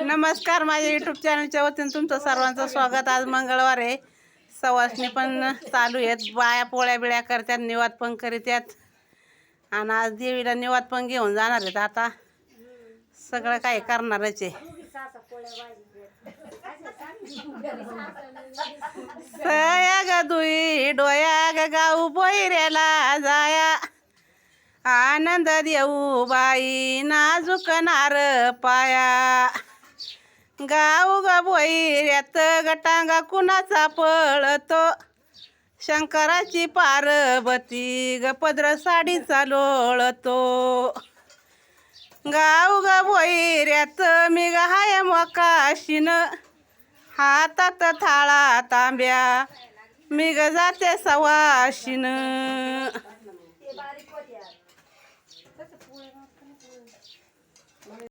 नमस्कार माझ्या युट्यूब चॅनलच्या वतीनं तुमचं सर्वांचं स्वागत. आज मंगळवार आहे. सवासणी पण चालू आहेत. बाया पोळ्या बिळ्या करतात निवाद पण करीत्यात. आणि आज देवीला निवाद पण घेऊन जाणार आहेत आता. सगळं काही करणारच आहे. सया ग दुई डोया ग गाऊ बोयऱ्याला आनंद देऊ बाई नाजूक नार पाया. गाऊ ग बोईऱ्यात गटांगा कुणाचा पळतो? शंकराची पार्वती ग पद्र साडीचा लोळतो. गाऊ ग बोईऱ्यात मी ग हाय हातात थाळा तांब्या मी ग जाते सवाशीन.